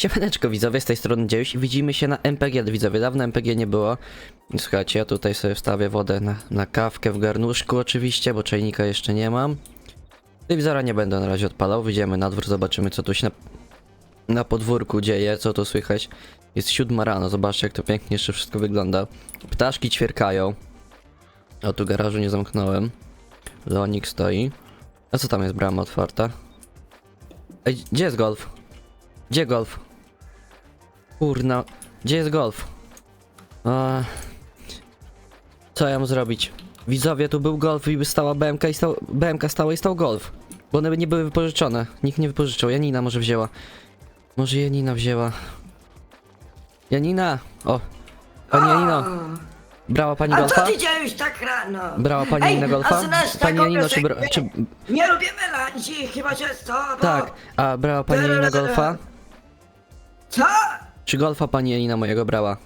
Siemaneczko widzowie, z tej strony Dziejuś i widzimy się na MPG, widzowie, dawno MPG nie było. Słuchajcie, ja tutaj sobie wstawię wodę na, na kawkę w garnuszku oczywiście, bo czajnika jeszcze nie mam. Telewizora nie będę na razie odpalał, wyjdziemy na dwór, zobaczymy co tu się na, na podwórku dzieje, co tu słychać. Jest siódma rano, zobaczcie jak to pięknie jeszcze wszystko wygląda. Ptaszki ćwierkają. O, tu garażu nie zamknąłem. Leonik stoi. A co tam jest, brama otwarta? Ej, gdzie jest golf? Gdzie golf? Kurna, gdzie jest golf? A... Co ja mam zrobić? Widzowie, tu był golf i by stała BMK i stał, BMK stała i stał golf. Bo one nie były wypożyczone. Nikt nie wypożyczył. Janina może wzięła. Może Janina wzięła. Janina! O! Pani Janino! Brała pani A co golfa? ty działeś tak rano? Brała pani Ej, Janina golfa? a znasz Pani taką Janino, czy, bra... piosenkę? czy... Nie lubię melanży, chyba że co? No. Tak, a brała pani Janina golfa? Co? Czy golfa pani Janina mojego brała?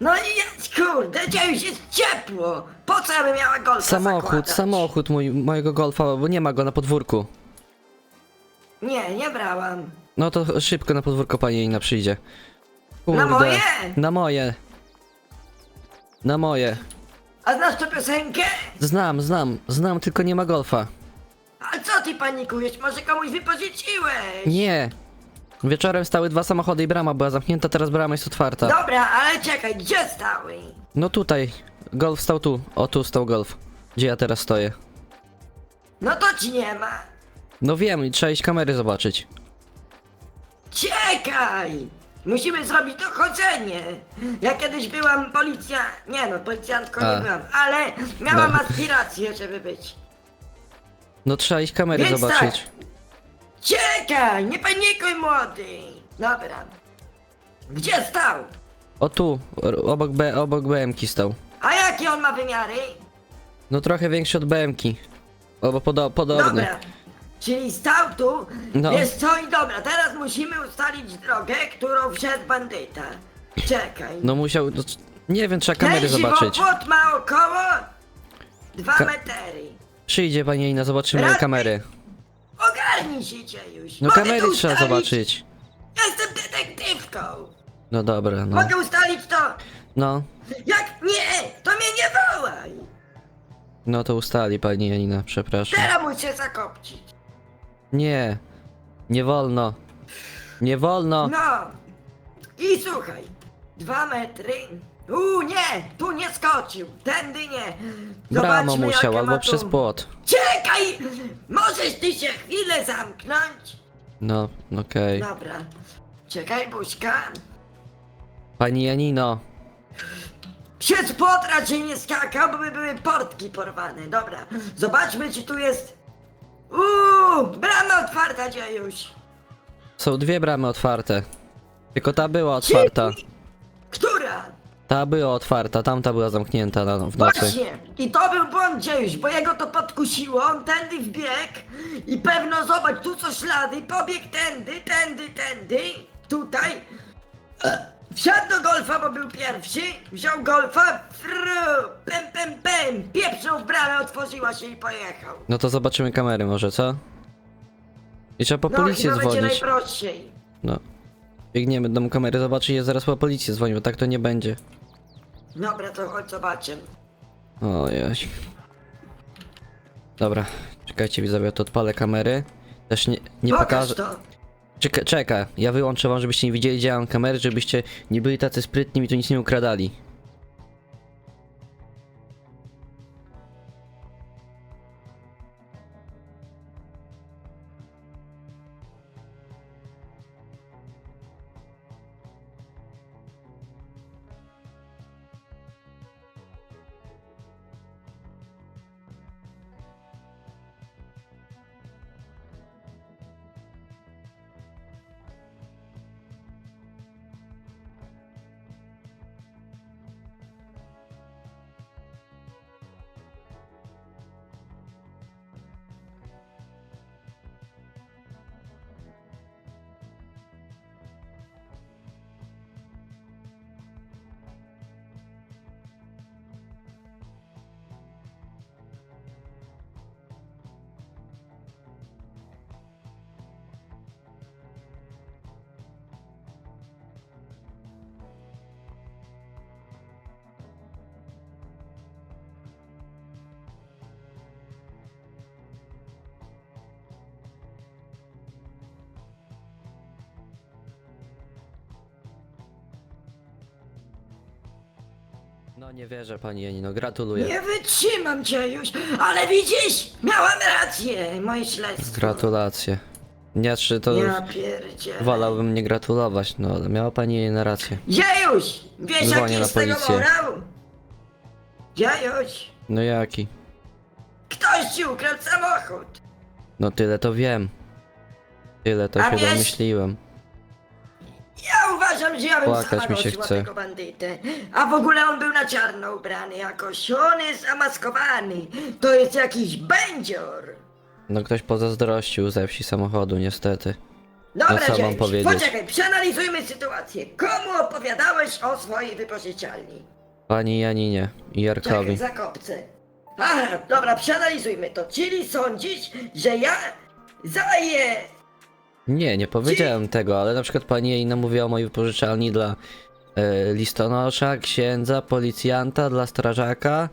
No i jest, kurde, działeś jest ciepło. Po co ja bym miała golfa Samochód, zakładać? samochód mój, mojego golfa, bo nie ma go na podwórku. Nie, nie brałam. No to szybko na podwórko pani Janina przyjdzie. Na moje? Na moje. Na moje. A znasz tę piosenkę? Znam, znam, znam, tylko nie ma golfa. A co ty panikujesz? Może komuś wypożyczyłeś? Nie. Wieczorem stały dwa samochody i brama była zamknięta, teraz brama jest otwarta. Dobra, ale czekaj, gdzie stały? No tutaj. Golf stał tu. O, tu stał golf. Gdzie ja teraz stoję. No to ci nie ma. No wiem, i trzeba iść kamery zobaczyć. Czekaj! Musimy zrobić dochodzenie. Ja kiedyś byłam policja... Nie no, policjantką A. nie byłam, ale miałam No. aspiracje, żeby być. No trzeba iść kamery Więc zobaczyć. tak. Czekaj, nie panikuj młody. Dobra. Gdzie stał? O tu, r- obok, B, obok BMki stał. A jakie on ma wymiary? No trochę większy od BMki. Albo podo podobny. Dobra. Czyli stał tu, No. wiesz co i dobra, teraz musimy ustalić drogę, którą wszedł bandyta. Czekaj. No musiał. No, c- nie wiem, trzeba kamery Ten zobaczyć. żywopłot ma około dwa Ka- metry. Przyjdzie pani Ina, zobaczymy Radny. kamery. Ogarnij się już. No Mogę kamery to trzeba ustalić? zobaczyć. Jestem detektywką. No dobra, no. Mogę ustalić to. No, Jak nie, to mnie nie wołaj. no to ustali pani Janina, przepraszam. Teraz muszę zakopcić. Nie, nie wolno. Nie wolno. No. I słuchaj. Dwa metry. U nie, tu nie skoczył. Tędy nie. Bramo Zobaczmy, musiał, jakie albo ma przez tu. płot. Czekaj! Możesz ty się chwilę zamknąć? No, okej. Dobra. Czekaj, buźka. Pani Janino, Przez płot raczej nie skakał, bo by były portki porwane. Dobra, zobaczmy, czy tu jest... Uuu, brama otwarta, dziejuś. są dwie bramy otwarte. Tylko ta była otwarta. Ta była otwarta, tamta była zamknięta na, w nocy. Właśnie. I to był błąd, dziejuś, bo jego to podkusiło, on tędy wbiegł i pewno, zobacz, tu są ślady, pobiegł tędy, tędy, tędy, tutaj. E, Wsiadł do golfa, bo był pierwszy, wziął golfa, fru, pem, pem, pem, pieprznął w bramę, otworzyła się i pojechał. No to zobaczymy kamery może, co? I trzeba po No policję to będzie dzwonić. najprościej. No. Biegniemy do kamery zobaczyć i zaraz po policję dzwonię, bo tak to nie będzie. Dobra, to chodź zobaczymy. Ojej. Dobra, czekajcie widzowie, to odpalę kamery. Też nie, nie Pokaż pokażę. to. Czeka, czeka, ja wyłączę wam, żebyście nie widzieli, gdzie mam kamery, żebyście nie byli tacy sprytni i tu nic nie ukradali. No nie wierzę pani Janino, gratuluję. Nie wytrzymam cię już, ale widzisz, miałam rację, moje śledztwo. Gratulacje. Nie, czy to Ja pierdzielę. wolałbym nie gratulować, no ale miała pani na rację. Dziejuś, wiesz Dzwonię jaki na jest tego policję. morał? Dziejuś, No jaki? ktoś ci ukradł samochód. No tyle to wiem. Tyle to A się wiesz- domyśliłem. Ja uważam, że ja bym Płakać mi się chce. tego bandytę. A w ogóle on był na czarno ubrany jakoś. On jest zamaskowany. To jest jakiś będzior. No ktoś pozazdrościł ze wsi samochodu, niestety. Dobra, No co mam powiedzieć? poczekaj, przeanalizujmy sytuację. Komu opowiadałeś o swojej wypożyczalni? Pani Janinie i Czekaj, Jarkowi. zakopce. Aha, dobra, przeanalizujmy to. Czyli sądzisz, że ja zaję... Nie, nie powiedziałem tego, ale na przykład pani Janina mówiła o mojej wypożyczalni dla e, listonosza, księdza, policjanta, dla strażaka.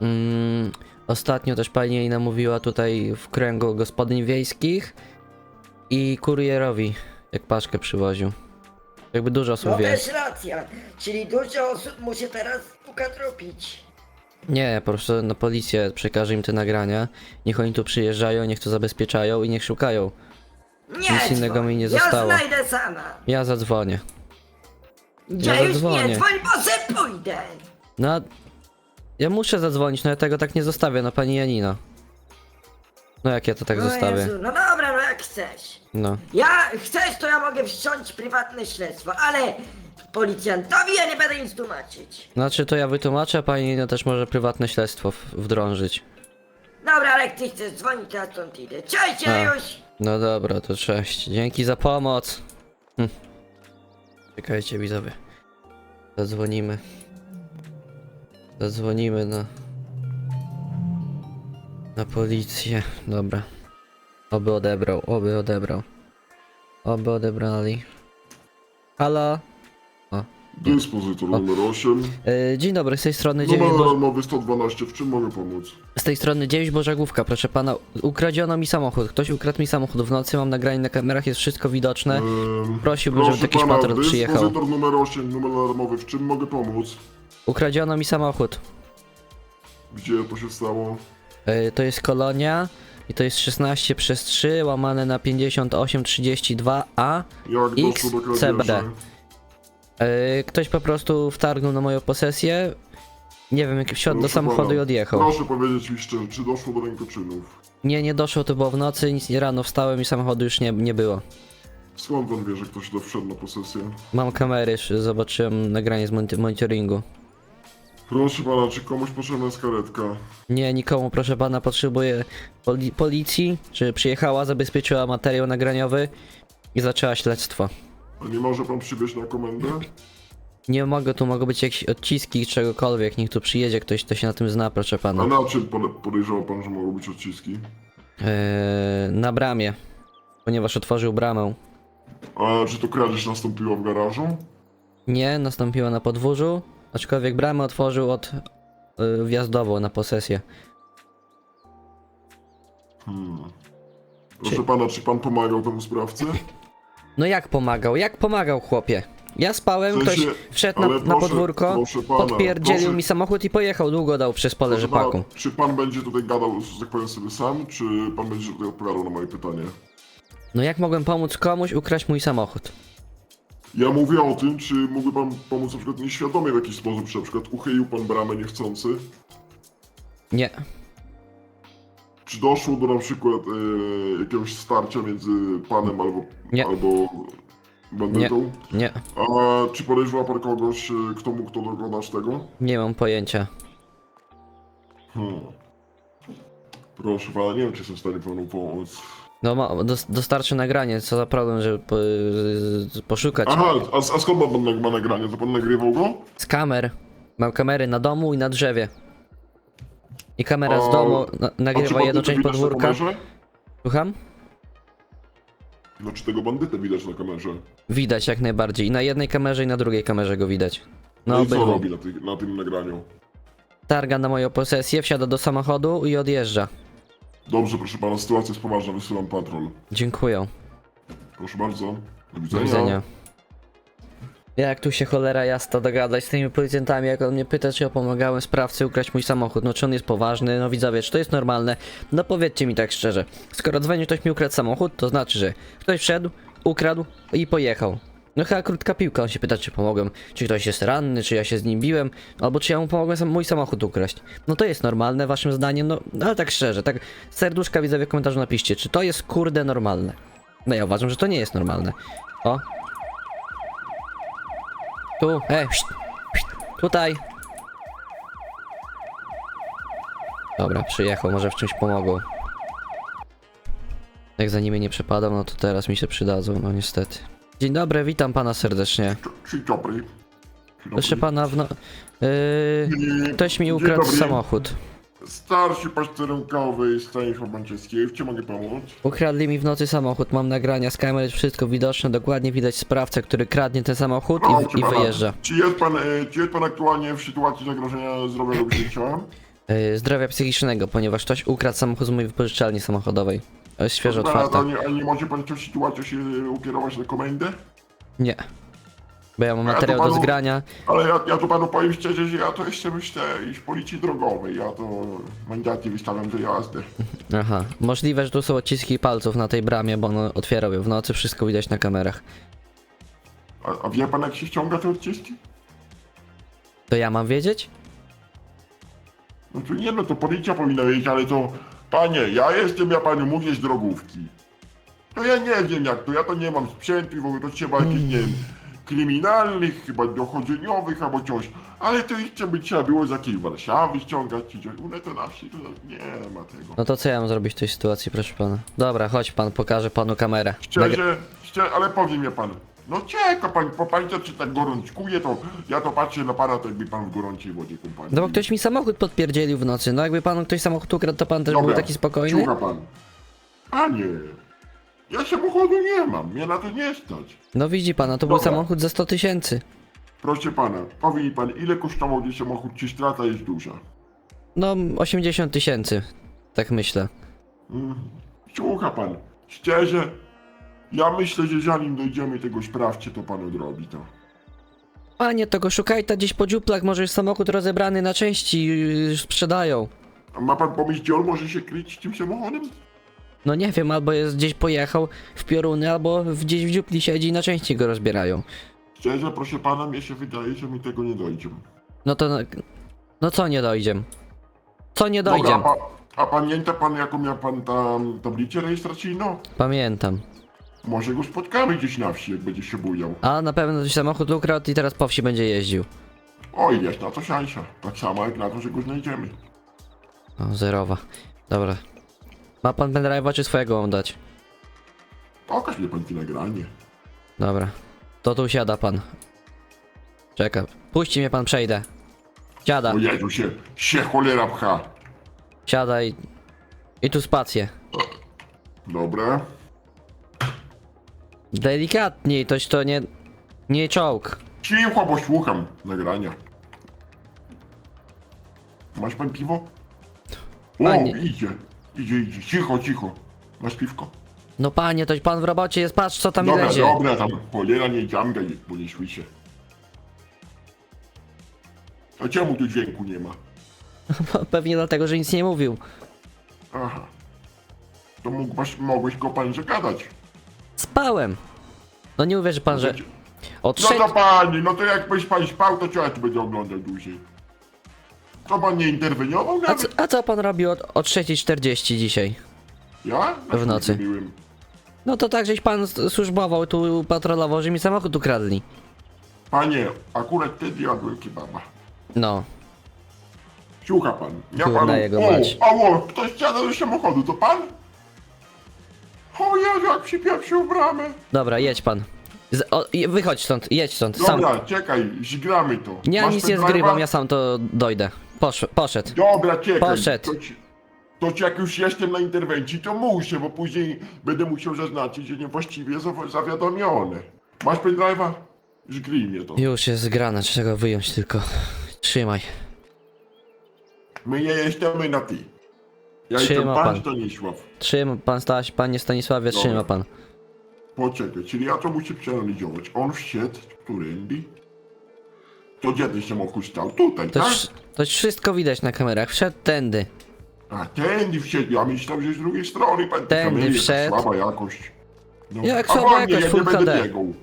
Mm, ostatnio też pani Janina mówiła tutaj w kręgu gospodyń wiejskich i kurierowi, jak paczkę przywoził. Jakby dużo osób No wie. też racja. Czyli dużo osób musi teraz ukatrupić. Nie, po prostu na policję przekażę im te nagrania. Niech oni tu przyjeżdżają, niech to zabezpieczają i niech szukają. Nie Nic innego dzwoń, mi nie Ja zostało. znajdę sama. Ja zadzwonię. Ja już zadzwonię. nie dzwoń, bo se pójdę. No, a ja muszę zadzwonić, no ja tego tak nie zostawię, no pani Janina. No jak ja to tak O zostawię? Jezu, no dobra, no jak chcesz. No. Ja chcesz, to ja mogę wszcząć prywatne śledztwo, ale policjantowi ja nie będę nic tłumaczyć. Znaczy to ja wytłumaczę, a pani Janina też może prywatne śledztwo w- wdrążyć. Dobra, ale jak ty chcesz dzwonić, to ja stąd idę. Cześć, A. już. No dobra, to cześć. Dzięki za pomoc. Hm. Czekajcie widzowie. Zadzwonimy. Zadzwonimy na... Na policję. Dobra. Oby odebrał, oby odebrał. Oby odebrali. Halo? Dyspozytor numer 8. Yy, dzień dobry, z tej strony dziewięć Numer Bo... alarmowy 112, w czym mogę pomóc? Z tej strony 9 Bożagłówka, proszę pana. Ukradziono mi samochód. Ktoś ukradł mi samochód w nocy, mam nagranie na kamerach, jest wszystko widoczne. Ehm, Prosiłbym, żeby jakiś patrol przyjechał. Dyspozytor numer 8, numer alarmowy, w czym mogę pomóc? Ukradziono mi samochód. Gdzie to się stało? Yy, to jest kolonia i to jest 16 przez 3 łamane na 5832A. Jak X, doszło do CBD. Yy, ktoś po prostu wtargnął na moją posesję. Nie wiem, jak wsiadł do Proszę samochodu pana, i odjechał. Proszę powiedzieć mi szczerze, czy doszło do rękoczynów? Nie, nie doszło, to było w nocy, nic nie rano wstałem i samochodu już nie, nie było. Skąd pan wie, że ktoś to wszedł na posesję? Mam kamery, już zobaczyłem nagranie z monit- monitoringu. Proszę pana, czy komuś potrzebna jest karetka? Nie, nikomu, proszę pana, potrzebuję poli policji, żeby przyjechała, zabezpieczyła materiał nagraniowy i zaczęła śledztwo. A nie może pan przybyć na komendę? Nie mogę, tu mogą być jakieś odciski czegokolwiek, niech tu przyjedzie ktoś, kto się na tym zna, proszę A pana. na czym pode- podejrzewa pan, że mogą być odciski? Eee, na bramie, ponieważ otworzył bramę. A czy to kradzież nastąpiła w garażu? Nie, nastąpiło na podwórzu, aczkolwiek bramę otworzył od y, wjazdowo na posesję. Hmm. Proszę Czy- pana, czy pan pomagał temu sprawcy? No jak pomagał, jak pomagał chłopie? Ja spałem, W sensie- ktoś wszedł na, ale na proszę- podwórko, proszę pana, podpierdzielił proszę- mi samochód i pojechał, długo dał przez pole Proszę pana, rzepaku. czy pan będzie tutaj gadał, że tak powiem sobie sam, czy pan będzie tutaj odpowiadał na moje pytanie? No jak mogłem pomóc komuś ukraść mój samochód? Ja mówię o tym, czy mógłby pan pomóc na przykład nieświadomie w jakiś sposób, czy na przykład uchylił pan bramę niechcący? Nie, Czy doszło do na przykład e, jakiegoś starcia między panem albo, Nie. albo bandytą? nie, A czy podejrzewa pan kogoś, e, kto mógł to dokonać tego? nie mam pojęcia. Hmm. Proszę pana, nie wiem, czy jestem w stanie panu pomóc. No ma, dos, dostarczy nagranie, co za problem, żeby po, z- poszukać. Aha, a, a skąd ma pan ma nagranie? To pan nagrywał go? Z kamer. Mam kamery na domu i na drzewie. I kamera z domu na, nagrywa jedną część podwórka. Słucham? No czy tego bandytę widać na kamerze? Widać jak najbardziej. I na jednej kamerze i na drugiej kamerze go widać. No, Na i co robi na, ty, na tym nagraniu? Targa na moją posesję, wsiada do samochodu i odjeżdża. Dobrze, proszę pana, sytuacja jest poważna, wysyłam patrol. Dziękuję. Proszę bardzo. Do Do widzenia. Jak tu się cholera jasna dogadać z tymi policjantami, jak on mnie pyta, czy ja pomagałem sprawcy ukraść mój samochód, no czy on jest poważny, no widzowie, czy to jest normalne? No powiedzcie mi tak szczerze, skoro dzwoni ktoś mi ukradł samochód, to znaczy, że ktoś wszedł, ukradł i pojechał. No chyba krótka piłka, on się pyta, czy pomogłem, czy ktoś jest ranny, czy ja się z nim biłem, albo czy ja mu pomogłem sam mój samochód ukraść. No to jest normalne waszym zdaniem, no ale tak szczerze, tak serduszka widzowie w komentarzu napiszcie, czy to jest kurde normalne. No ja uważam, że to nie jest normalne. O, tu, e, pszt, pszt, tutaj. Dobra, przyjechał, może w czymś pomogą. Jak za nimi nie przepadam, no to teraz mi się przydadzą, no niestety. Dzień dobry, witam pana serdecznie. Dzień dobry. Dzień Proszę dobry. pana, w no... Yy, ktoś mi ukradł dobry. samochód. Starszy posterunkowy Stanisław Manciewski, w czym mogę pomóc? Ukradli mi w nocy samochód, mam nagrania z kamer, wszystko widoczne, dokładnie widać sprawcę, który kradnie ten samochód i, i pana, wyjeżdża. Czy jest pan, e, czy jest pan aktualnie w sytuacji zagrożenia zdrowia lub życia? Yy, zdrowia psychicznego, ponieważ ktoś ukradł samochód z mojej wypożyczalni samochodowej. To jest świeżo Proszę pana, otwarta. to nie, a nie może pan w tej sytuacji się e, ukierować na komendę? Nie. Bo ja mam ja materiał do panu- zgrania. Ale ja, ja to panu powiem szczerze, że ja to jeszcze myślę iść policji drogowej. Ja to mandaty wystawiam za jazdę. Aha. Możliwe, że tu są odciski palców na tej bramie, bo on otwierał je w nocy, wszystko widać na kamerach. A, a wie pan jak się ściąga te odciski? To ja mam wiedzieć? No to nie no, to policja powinna wiedzieć, ale to... Panie, ja jestem, ja panu mówię z drogówki. To ja nie wiem jak to, ja to nie mam sprzętu i w ogóle to trzeba jakichś, nie wiem, kryminalnych, chyba dochodzeniowych albo coś. Ale to jeszcze by trzeba było z jakiejś Warszawy ściągać czy coś. U nas to na wsi to nie ma tego. No to co ja mam zrobić w tej sytuacji, proszę pana? Dobra, chodź pan, pokażę panu kamerę. Szczerze, szczerze, ale powie mnie pan, no czeka pan, po to czy tak gorączkuje, to ja to patrzę na pana, to jakby pan w gorącej wodzie kąpany. No bo ktoś mi samochód podpierdzielił w nocy. No jakby panu ktoś samochód ukradł, to pan też był taki spokojny? Słucha pan. Panie, ja samochodu nie mam, mnie na to nie stać. No widzi pana, to był Dobra. samochód za 100 tysięcy. Proszę pana, powie mi pan, ile kosztował ten samochód, czy strata jest duża? No 80 tysięcy. Tak myślę. Mm. Słucha pan, szczerze, ja myślę, że zanim dojdziemy tego sprawcie, to pan odrobi to. Panie, to go szukaj ta gdzieś po dziuplach, może jest samochód rozebrany na części, yy, sprzedają. A ma pan pomysł, gdzie on może się kryć tym samochodem? No nie wiem, albo jest gdzieś pojechał w pioruny, albo gdzieś w dziupli siedzi i na części go rozbierają. Szczerze, proszę pana, mnie się wydaje, że mi tego nie dojdzie. No to... No co nie dojdziem? Co nie Dobra, dojdziem? a, pa, a pamięta pan, jaką miał pan tam tablicę rejestracyjną? Pamiętam. Może go spotkamy gdzieś na wsi, jak będzie się bujał. A na pewno coś samochód ukradł i teraz po wsi będzie jeździł. Oj, jest na to szansa. Tak samo jak na to, że go znajdziemy. O, zerowa. Dobra. Ma pan pendrive'a czy swojego mam dać? Pokaż mi pan to nagranie. Dobra. To tu siada pan. Czeka. Puści mnie pan, przejdę. Siada, O Jezu, się, się cholera pcha. siada i... I tu spację. Dobra. Delikatniej, toś to nie... Nie czołg. Cicho, bo słucham nagrania. Masz pan piwo? O, Panie. idzie. Idzie, idzie. Cicho, cicho. Masz piwko? No panie, toś pan w robocie jest, patrz co tam dobra, lezie. dobra, tam cholera nie dziamgaj, bo nie słyszę. A czemu tu dźwięku nie ma? Pewnie dlatego, że nic nie mówił. Aha. To mógłbyś, mogłeś go pan zagadać. Spałem. No nie uwierzy pan, że... Od No trzech... to panie, no to jakbyś pan spał, to co ja tu będę oglądał dłużej? To pan nie interweniował A co, nawet? a co pan robi od, od 3.40 dzisiaj? Ja? Na w nocy. Byłem. No to tak, żeś pan s- służbował, tu patrolował, że mi samochód ukradli. Panie, akurat wtedy jadłem kebaba. No. Słucha pan. Ja Kurna panu... jego o, mać. ało, ktoś wsiada do samochodu, to pan? O Jezu, jak przypieprzył bramę. Dobra, jedź pan. Z, o, i- wychodź stąd, jedź stąd, sam. Dobra, czekaj, zgramy to. Ja Masz nic nie zgrywam, ja sam to dojdę. Posz, poszedł. Dobra, czekaj. Poszedł. To, ci, to ci jak już jestem na interwencji, to muszę, bo później będę musiał zaznaczyć, że niewłaściwie zawi- zawiadomione. Masz pendrive'a? Zgrij mnie to. Już jest zgrane, trzeba go wyjąć tylko. Trzymaj. My nie jesteśmy na ty. Ja Trzyma jestem pan pan. Stanisław. Trzyma pan Staś, panie Stanisławie, Dobra. trzyma pan. Poczekaj, czyli ja to muszę przeanalizować. On wszedł, którędy? To gdzie ten samochód stał? Tutaj, To, tak? wsz- to wszystko widać na kamerach. Wszedł tędy. A tędy wszedł, ja myślałem, że z drugiej strony, pan Tędy jaka wszedł. Słaba jakość. No. Jak słaba wolniej, jakość, ja Full nie będę HD. biegał.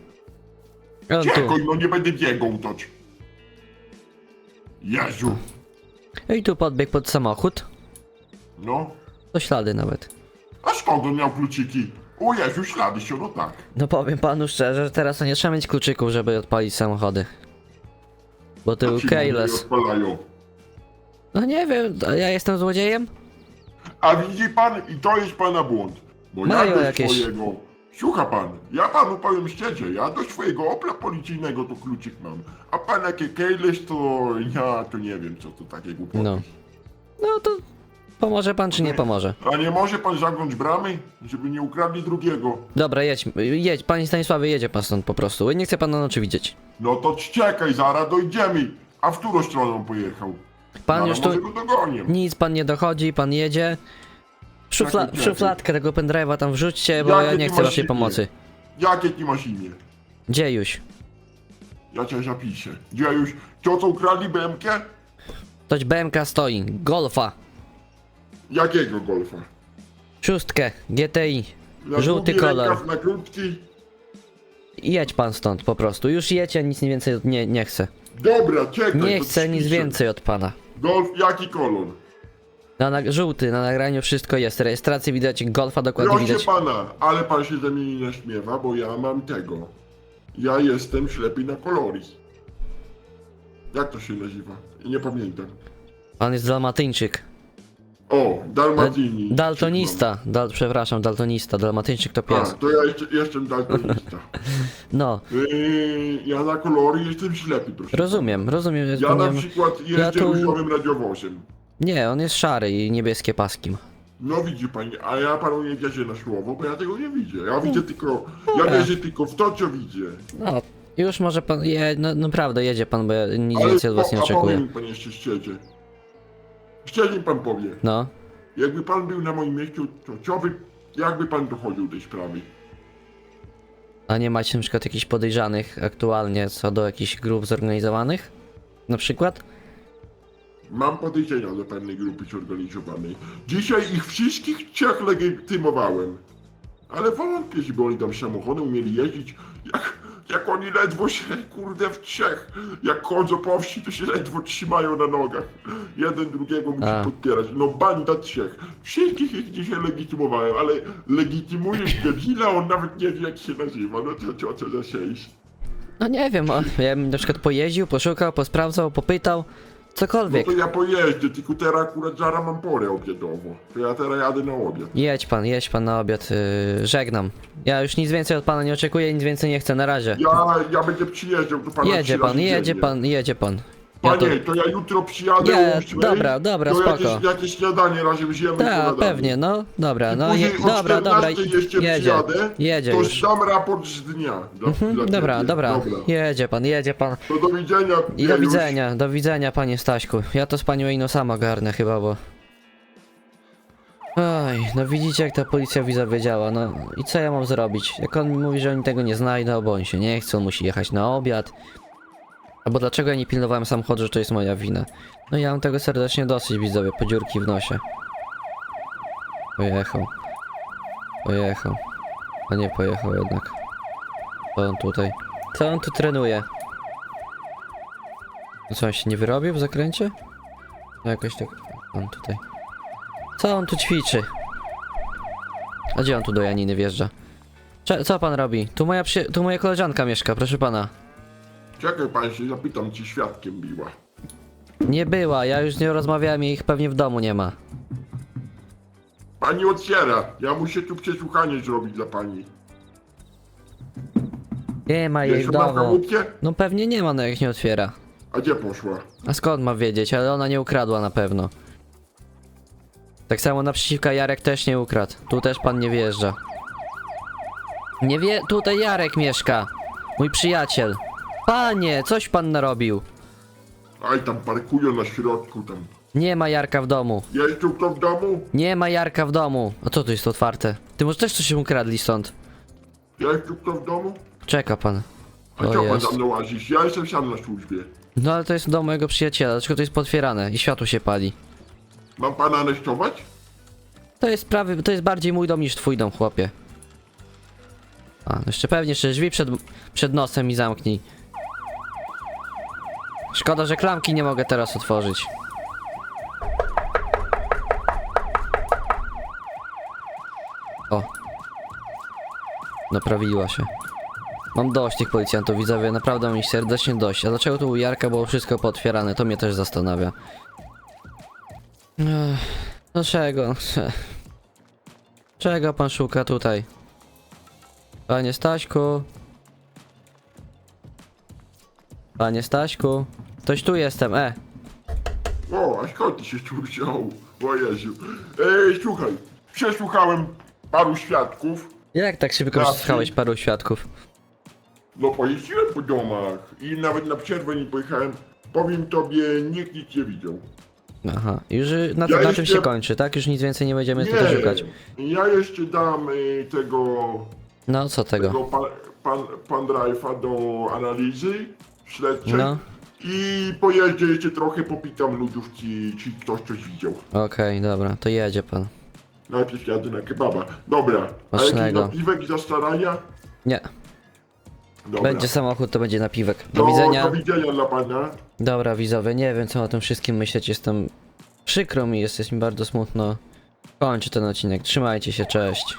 On tu. Czekaj, no nie będę biegał toć. Jezu, I tu podbiegł pod samochód. no. To ślady nawet. A skąd on miał kluczyki? O Jezu, ślady się, no tak. No powiem panu szczerze, że teraz to nie trzeba mieć kluczyków, żeby odpalić samochody. Bo ty ci odpalają. No nie wiem, a ja jestem złodziejem? A widzi pan, i to jest pana błąd. Bo Mają ja do jakieś- swojego... Słucha pan, ja panu powiem szczerze, ja do swojego Opla policyjnego to kluczyk mam. A pan jakie keyless, to ja to nie wiem, co to takie głupoty. No. No to pomoże pan czy nie pomoże? A nie może pan zagląć bramy, żeby nie ukradli drugiego? Dobra, jedź, jedź, panie Stanisławie, jedzie pan stąd po prostu. Nie chcę pana na oczy widzieć. No to czekaj, zaraz dojdziemy. A w którą stronę pojechał? Pan Zaraz już tu... może go dogonię. Nic pan nie dochodzi, pan jedzie. W Szufla... W szufladkę tego pendrive'a tam wrzućcie, bo ja Jakie nie ty chcę masz waszej imię? pomocy. Jakie ty masz imię? Dziejuś. Ja cię zapiszę. Gdzie już? To co ukradli BMK? Toć BMK stoi. Golfa. Jakiego golfa? Szóstkę. GTI. Na Żółty długi kolor. rękaw, Na krótki? Jedź pan stąd po prostu. Już jedź, ja nic nie więcej od... nie, nie chcę. Dobra, czekaj. Nie to chcę nic spiszę. więcej od pana. Golf, jaki kolor? Na, na, żółty, na nagraniu wszystko jest. Rejestrację widać, golfa dokładnie Proszę widać. pana, ale pan się ze mnie nie naśmiewa, bo ja mam tego. Ja jestem ślepy na kolory. Jak to się nazywa? Nie pamiętam. Pan jest dalmatyńczyk. O, Dalmatini. Daltonista. Dal, przepraszam, daltonista. Dalmatyńczyk to A, pies. to ja jeszcze, jestem daltonista. No, Yy, ja na kolory jestem ślepy, proszę. rozumiem, rozumiem. Ja na przykład jeżdżę ja tu- różowym radiowozem. Nie, on jest szary i niebieskie paski ma. No widzi pani, a ja panu nie wierzę na słowo, bo ja tego nie widzę. Ja widzę tylko, ja Dobra. wierzę tylko w to, co widzę. No, już może pan, je, no, naprawdę jedzie pan, bo ja nic Ale więcej od was nie a oczekuję. mi pan jeszcze szczerze. Szczerze pan powie, No, jakby pan był na moim miejscu, to co by, jakby pan dochodził tej sprawy? a nie macie na przykład jakichś podejrzanych aktualnie co do jakichś grup zorganizowanych? Na przykład? Mam podejrzenia do pewnej grupy zorganizowanej. Dzisiaj ich wszystkich trzech legitymowałem. Ale wątpię, żeby oni tam samochodem umieli jeździć. Jak, jak oni ledwo się, kurde, w trzech. Jak chodzą po wsi, to się ledwo trzymają na nogach. Jeden drugiego musi A. podpierać. No banda trzech. Wszystkich ich dzisiaj legitymowałem, ale legitymujesz debila, on nawet nie wie jak się nazywa. No to co, co za sześć. No nie wiem, o, ja bym na przykład pojeździł, poszukał, posprawdzał, popytał, No cokolwiek. to ja pojeżdżę, tylko teraz akurat zaraz mam porę obiadową. To ja teraz jadę na obiad. Jedź pan, jedź pan na obiad, yy, żegnam. Ja już nic więcej od pana nie oczekuję, nic więcej nie chcę, na razie. Ja, ja będę przyjeżdżał do pana Jedzie trzy pan, razy jedzie dziennie. pan, jedzie pan. Panie, to... to... ja jutro przyjadę Nie, o ósmej, dobra, dobra, to spoko. Jakieś, jakieś śniadanie razem zjemy i Tak, pogadamy. pewnie, no, dobra, I no, później je, o dobra, dobra, 14 jeszcze jedzie, przyjadę, jedzie to już. dam raport z dnia. Dla, Mhm, dla dobra, ciebie. dobra, jedzie pan, jedzie pan. To do widzenia. I do widzenia, do widzenia panie Staśku. Ja to z panią Ino sama garnę chyba, bo... Oj, no widzicie jak ta policja widzowie działa, no i co ja mam zrobić? Jak on mi mówi, że oni tego nie znajdą, bo on się nie chce, on musi jechać na obiad. Albo dlaczego ja nie pilnowałem samochodu, że to jest moja wina? No ja mam tego serdecznie dosyć widzowie, po dziurki w nosie. Pojechał. Pojechał. A nie pojechał jednak. Co on tutaj? Co on tu trenuje? No co, on się nie wyrobił w zakręcie? No jakoś tak... On tutaj... Co on tu ćwiczy? A gdzie on tu do Janiny wjeżdża? Cze co pan robi? Tu moja tu moja koleżanka mieszka, proszę pana. Czekaj pan się zapytam, czy świadkiem biła. Nie była, ja już z nią rozmawiałem i ich pewnie w domu nie ma. Pani otwiera. Ja muszę tu przesłuchanie zrobić dla pani. Nie ma jej Jest w ona w domu. komórce? No pewnie nie ma, no jak nie otwiera. A gdzie poszła? A skąd ma wiedzieć, ale ona nie ukradła na pewno. Tak samo naprzeciwka Jarek też nie ukradł. Tu też pan nie wjeżdża. Nie wie, tutaj Jarek mieszka. Mój przyjaciel. Panie, coś pan narobił. Aj, tam parkują na środku tam. Nie ma Jarka w domu. Jest tu kto w domu? Nie ma Jarka w domu. A co tu jest otwarte? Ty może też coś się ukradli stąd? Jest tu kto w domu? Czeka pan. A O, co pan jest. mną łazisz? Ja jestem sam na służbie. No ale to jest dom mojego przyjaciela, dlaczego to jest potwierane i światło się pali? Mam pana aresztować? To jest prawie, to jest bardziej mój dom niż twój dom, chłopie. A, no jeszcze pewnie, jeszcze drzwi przed, przed nosem mi zamknij. Szkoda, że klamki nie mogę teraz otworzyć. O. Naprawiła się. Mam dość tych policjantów, widzowie, naprawdę ich serdecznie dość. A dlaczego tu u Jarka było wszystko pootwierane? To mnie też zastanawia. Ech, Dlaczego? Czego pan szuka tutaj? Panie Staśku? Panie Staśku? Ktoś tu jestem, e! O, a skąd ty się tu wziął? O Jezu. Ej, słuchaj, przesłuchałem paru świadków. Jak tak szybko Trafi. przesłuchałeś paru świadków? No pojeździłem po domach i nawet na przerwę nie pojechałem. Powiem tobie, nikt nic nie widział. Aha, już y, na, Ja na czym jeszcze- się kończy, tak? Już nic więcej nie będziemy tutaj szukać. ja jeszcze dam y, tego, No, co tego? tego pan, pan, pan do analizy śledczej. No. I pojeżdżę jeszcze trochę, popitam ludów, czy, czy ktoś coś widział. Okej, dobra, to jedzie pan. Najpierw jadę na kebaba. Dobra, a jakiś napiwek za starania? Nie, Dobra. będzie samochód, to będzie napiwek. Do Do widzenia. Do widzenia dla pana. Dobra, widzowie, nie wiem co o tym wszystkim myśleć, jestem... Przykro mi, jest, jest mi bardzo smutno. Kończę ten odcinek, trzymajcie się, cześć.